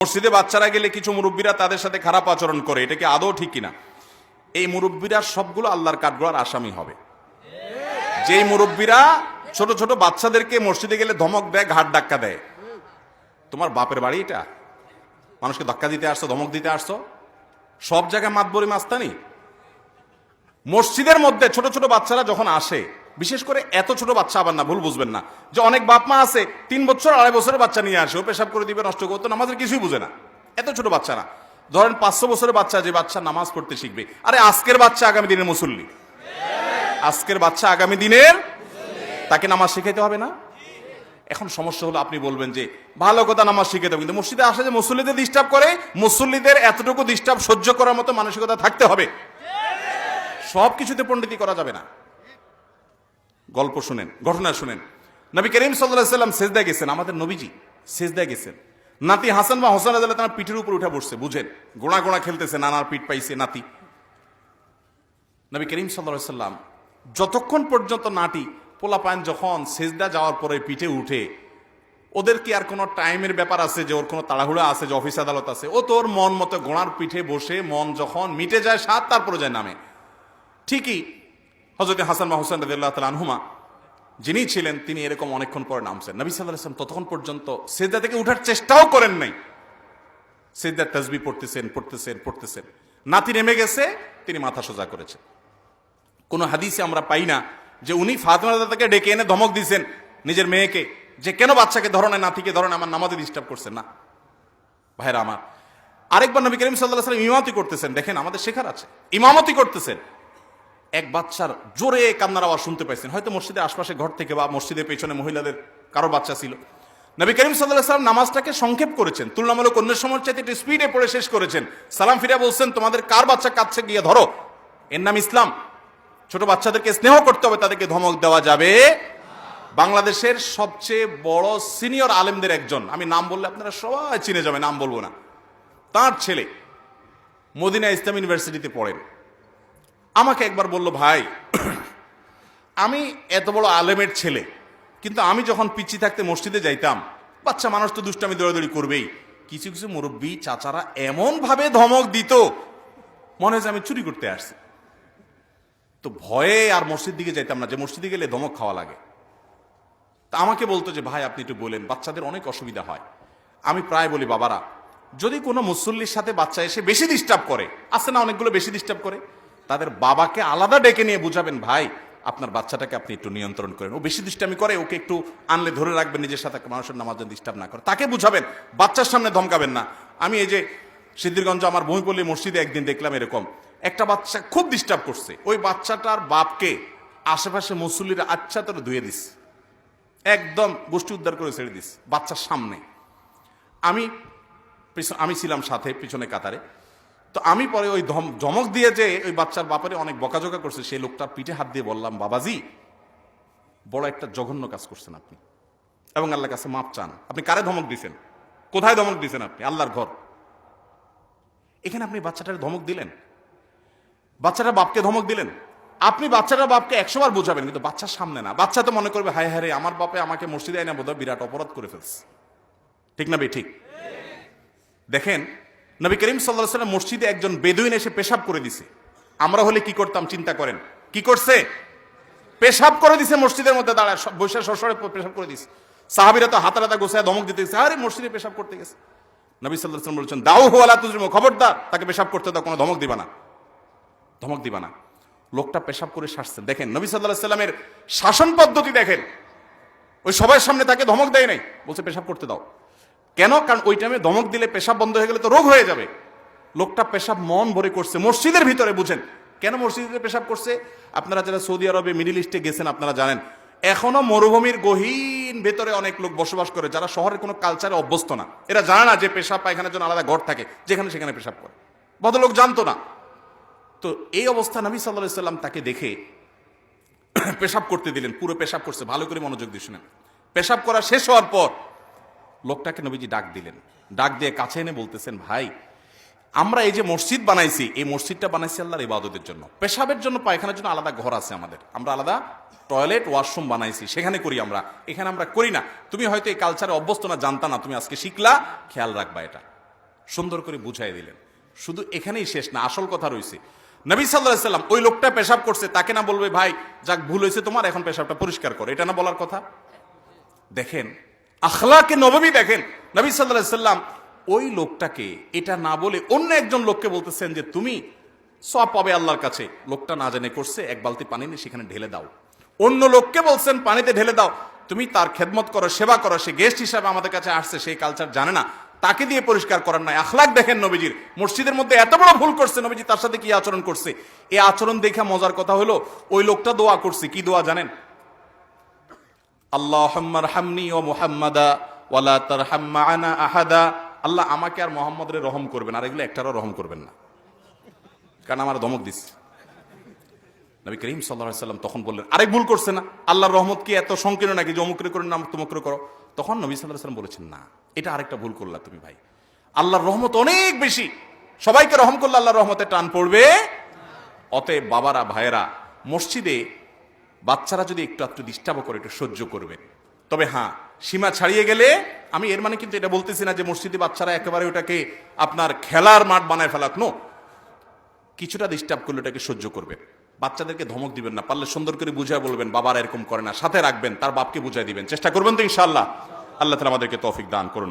মসজিদে বাচ্চারা গেলে কিছু মুরব্বীরা তাদের সাথে খারাপ আচরণ করে, এটা কি আদৌ ঠিক কিনা? এই মুরব্বীরা সবগুলো আল্লাহর কাঠগড়ার আসামি হবে। যেই মুরব্বীরা ছোট ছোট বাচ্চাদেরকে মসজিদে গেলে ধমক দেয়, ঘাট ধাক্কা দেয়। তোমার বাপের বাড়ি এটা? মানুষকে ধাক্কা দিতে আসছো, ধমক দিতে আসছো? সব জায়গায় মাতবরি মাস্তানি। মসজিদের মধ্যে ছোট ছোট বাচ্চারা যখন আসে বিশেষ করে এত ছোট বাচ্চা আবার না, ভুল বুঝবেন না। যে অনেক বাপ মা আছে, তিন বছর, আড়াই বছরের বাচ্চা নিয়ে আসে, ও পেশাব করে দিবে, নষ্ট করতো নামাজের কিছুই বুঝে না। এত ছোট বাচ্চা না। ধরেন পাঁচশো বছরের বাচ্চা যে বাচ্চা নামাজ পড়তে শিখবে। আরে আজকের বাচ্চা আগামী দিনের মুসল্লি। আজকের বাচ্চা আগামী দিনের তাকে নামাজ শিখাইতে হবে না? এখন সমস্যা হলো আপনি বলবেন যে, ভালো কথা নামাজ শিখে দেবো কিন্তু মসজিদে আসে যে মুসল্লিদের ডিস্টার্ব করে, মুসল্লিদের এতটুকু ডিস্টার্ব সহ্য করার মতো মানসিকতা থাকতে হবে। সব কিছুতে পণ্ডিতি করা যাবে না। গল্প শুনেন, ঘটনা শুনেন। নবী করিম সাল্লাহ সাল্লাম সেজদায় গেছেন, আমাদের নবীজি সেজদায় গেছেন। নাতি হাসান বা হোসেন আদালত তার পিঠের উপর উঠে বসছে, বুঝেন? গোড়া গোড়া খেলতেছে, নানার পিঠ পাইছে, নাতি। নবী করিম সাল্লাহ সাল্লাম যতক্ষণ পর্যন্ত নাটি পোলাপায়ন যখন সেজদা যাওয়ার পরে পিঠে উঠে, ওদের কি আর কোনো টাইমের ব্যাপার আছে যে ওর কোনো তাড়াহুড়া আছে, যে অফিস আদালত আছে? ও তোর মন মতো গোড়ার পিঠে বসে মন যখন মিটে যায় সাত তারপরে যায় নামে। ঠিকই হজরত হাসান বা হোসেন রাদিল্লাহ তাল আনহুমা, যিনি ছিলেন, তিনি এরকম অনেকক্ষণ পরে নামছেন। নবী সাল্লাহ ইসলাম ততক্ষণ পর্যন্ত সেজদা থেকে উঠার চেষ্টাও করেন নাই। সেজদার তসবি পড়তেছেন পড়তেছেন পড়তেছেন। নাতি নেমে গেছে, তিনি মাথা সোজা করেছেন। কোনো হাদিসে আমরা পাই না যে উনি ফাতেমা দাদাকে ডেকে এনে ধমক দিয়েছেন নিজের মেয়েকে, যে কেন বাচ্চাকে ধরনে নাতিকে ধরনে আমার নামাজে ডিস্টার্ব করছেন না। ভাইরা আমার, আরেকবার নবী করিম সাল্লাহ সাল্লাম ইমামতি করতেছেন। দেখেন আমাদের শেখার আছে। ইমামতি করতেছেন। এক বাচ্চার জোরে কান্নার আওয়াজ শুনতে পাইছেন। হয়তো মসজিদের আশপাশে ঘর থেকে বা মসজিদের পেছনে মহিলাদের কারও বাচ্চা ছিল। নবী করিম সাল্লাহ সাল্লাম নামাজটাকে সংক্ষেপ করেছেন। তুলনামূলক অন্য সময় চাইতে একটু স্পিডে পড়ে শেষ করেছেন। সালাম ফিরে বলছেন, তোমাদের কার বাচ্চা কাছে গিয়ে ধরো? এর নাম ইসলাম। ছোট বাচ্চাদেরকে স্নেহ করতে হবে, তাদেরকে ধমক দেওয়া যাবে। বাংলাদেশের সবচেয়ে বড় সিনিয়র আলেমদের একজন। আমি নাম বললে আপনারা সবাই চিনে যাবে নাম বলব না। তার ছেলে মদিনা ইসলাম ইউনিভার্সিটিতে পড়েন। আমাকে একবার বলল, ভাই, আমি এত বড় আলেমের ছেলে, কিন্তু আমি যখন পিচ্ছি থাকতে মসজিদে যাইতাম, বাচ্চা মানুষ তো দুষ্টামি দৌড়াদৌড়ি করবেই। কিছু কিছু মুরব্বী চাচারা এমন ভাবে ধমক দিত, মনে হয় আমি চুরি করতে আসছি। তো ভয়ে আর মসজিদ দিকে যাইতাম না, যে মসজিদে গেলে ধমক খাওয়া লাগে। তা আমাকে বলতো যে, ভাই, আপনি একটু বলেন, বাচ্চাদের অনেক অসুবিধা হয়। আমি প্রায় বলি, বাবারা, যদি কোনো মুসল্লির সাথে বাচ্চা এসে বেশি ডিস্টার্ব করে আছে না অনেকগুলো বেশি ডিস্টার্ব করে তাদের বাবাকে আলাদা ডেকে নিয়ে বুঝাবেন, ভাই, আপনার বাচ্চাটাকে আপনি একটু নিয়ন্ত্রণ করেন। ও বেশি ডিস্টার্বি করে, ওকে একটু আনলে ধরে রাখবেন, নিজের সাথে মানুষের নামাজ ডিস্টার্ব না করে। তাকে বুঝাবেন, বাচ্চার সামনে ধমকাবেন না। আমি এই যে সিদ্ধিরগঞ্জ, আমার বইপল্লী মসজিদে একদিন দেখলাম এরকম, একটা বাচ্চা খুব ডিস্টার্ব করছে। ওই বাচ্চাটার বাপকে আশেপাশে মুসল্লিরা আচ্ছা তোর ধুয়ে দিস। একদম গোষ্ঠী উদ্ধার করে ছেড়ে দিস, বাচ্চার সামনে। আমি আমি ছিলাম সাথে, পিছনে কাতারে। তো আমি পরে ওই ধম ধমক দিয়ে যে ওই বাচ্চার বাপারে অনেক বকাঝকা করছে, সেই লোকটার পিঠে হাত দিয়ে বললাম, বাবাজি, বড় একটা জঘন্য কাজ করছেন আপনি এবং আল্লাহর কাছে মাপ চান। আপনি কারে ধমক দিছেন? কোথায় ধমক দিছেন আপনি? আল্লাহর ঘর। এখানে আপনি বাচ্চাটার ধমক দিলেন? বাচ্চাটা বাপকে ধমক দিলেন? আপনি বাচ্চাটা বাপকে একশো বার বোঝাবেন, কিন্তু বাচ্চার সামনে না। বাচ্চা তো মনে করবে, হায় হায় আমার বাপে আমাকে মসজিদে আইনা বোধহয় বিরাট অপরাধ করে ফেলছে। ঠিক না বে ঠিক। দেখেন নবী করিম সাল্লাহ সাল্লাম মসজিদে একজন বেদুইন এসে পেশাব করে দিছে। আমরা হলে কি করতাম, চিন্তা করেন। কি করছে? পেশাব করে দিছে মসজিদের মধ্যে দাঁড়ায় বৈশাখ বৈশা সরসরে পেশাব করে দিছে। সাহাবিরা তো হাতা হাতা গোসায় ধমক দিতে গেছে আরে, মসজিদে পেশাব করতে গেছে। নবী সাল্লাহ সাল্লাম বলছেন, দাও হোয়ালা তুজরিমো, খবরদার, তাকে পেশাব করতে দাও, কোনো ধমক দিবা না। ধমক দিবা না। লোকটা পেশাব করে শাসছেন দেখেন, নবী সাল্লাহ সাল্লামের শাসন পদ্ধতি দেখেন। ওই সবার সামনে তাকে ধমক দেয় নাই। বলছে, পেশাব করতে দাও। কেন? কারণ ওই টাইমে ধমক দিলে পেশাব বন্ধ হয়ে গেলে তো রোগ হয়ে যাবে। লোকটা পেশাব মন ভরে করছে। মসজিদের ভিতরে বুঝেন। কেন মসজিদে পেশাব করছে? আপনারা যারা সৌদি আরবে, মিডিল ইস্টে গেছেন, আপনারা জানেন। এখনও মরুভূমির গহীন ভেতরে অনেক লোক বসবাস করে, যারা শহরের কোনো কালচারে অভ্যস্ত না। এরা জানে না যে পেশাব পায়খানার জন্য আলাদা ঘর থাকে, যেখানে সেখানে পেশাব করে। ভদ্রলোক জানতো না। তো এই অবস্থা নবী সাল্লাহ সাল্লাম তাকে দেখে পেশাব করতে দিলেন। পুরো পেশাব করছে। ভালো করে মনোযোগ দিয়ে শুনেন। পেশাব করা শেষ হওয়ার পর লোকটাকে নবীজি ডাক দিলেন। ডাক দিয়ে কাছে এনে বলতেছেন, ভাই, আমরা এই যে মসজিদ বানাইছি, এই মসজিদটা বানাইছি আল্লাহর ইবাদতের জন্য। পেশাবের জন্য পায়খানার জন্য আলাদা ঘর আছে আমাদের। আমরা আলাদা টয়লেট, ওয়াশরুম বানাইছি, সেখানে করি আমরা। এখানে আমরা করি না। তুমি হয়তো এই কালচারে অভ্যস্ত না, জানতা না, তুমি আজকে শিখলা, খেয়াল রাখবা এটা। সুন্দর করে বুঝাই দিলেন। শুধু এখানেই শেষ না, আসল কথা রয়েছে নবী সাল্লাহ সাল্লাম ওই লোকটা পেশাব করছে, তাকে না বলবে, ভাই, যাক ভুল হয়েছে তোমার, এখন পেশাবটা পরিষ্কার করো। এটা না বলার কথা? দেখেন আখলাকে নবমী দেখেন। নবী সাল্লাহ সাল্লাম ওই লোকটাকে, এটা না বলে অন্য একজন লোককে বলতেছেন যে, তুমি সব পাবে আল্লাহর কাছে। লোকটা না জানে করছে, এক বালতি পানি নিয়ে সেখানে ঢেলে দাও। অন্য লোককে বলছেন, পানিতে ঢেলে দাও। তুমি তার খেদমত করো, সেবা করো, সে গেস্ট হিসাবে আমাদের কাছে আসছে, সেই কালচার জানে না। তাকে দিয়ে পরিষ্কার করার নাই। আখলাক দেখেন নবীজির। মসজিদের মধ্যে এত বড় ভুল করছে, নবীজি তার সাথে কি আচরণ করছে? এই আচরণ দেখে মজার কথা হলো, ওই লোকটা দোয়া করছে। কি দোয়া জানেন? আল্লাহ হামনি ও মুহাম্মাদা ওয়ালা তার আনা আহাদা। আল্লাহ আমাকে আর মোহাম্মদের রহম করবেন, আর এগুলো একটারও রহম করবেন না। কারণ আমার ধমক দিস নবী করিম সাল্লাহ সাল্লাম তখন বললেন, আরেক ভুল করছে না। আল্লাহর রহমত কি এত সংকীর্ণ নাকি যে অমুকরে করে না তুমুকরে করো তখন নবী সাল্লাহ সাল্লাম বলেছেন, না, এটা আরেকটা ভুল করলা তুমি ভাই। আল্লাহর রহমত অনেক বেশি। সবাইকে রহম করলে আল্লাহর রহমতে টান পড়বে। অতএব বাবারা, ভাইয়েরা, মসজিদে বাচ্চারা যদি একটু একটু ডিস্টার্ব করে, একটু সহ্য করবে। তবে হ্যাঁ সীমা ছাড়িয়ে গেলে, আমি এর মানে কিন্তু এটা বলতেছি না যে মসজিদে বাচ্চারা একেবারে ওটাকে আপনার খেলার মাঠ বানায় ফেলাক নো কিছুটা ডিস্টার্ব করলে ওটাকে সহ্য করবে। বাচ্চাদেরকে ধমক দিবেন না, পারলে সুন্দর করে বুঝায় বলবেন, বাবার এরকম করে না। সাথে রাখবেন, তার বাপকে বুঝাই দিবেন। চেষ্টা করবেন তো ইনশাল্লাহ আল্লাহ তালা আমাদেরকে তৌফিক দান করুন।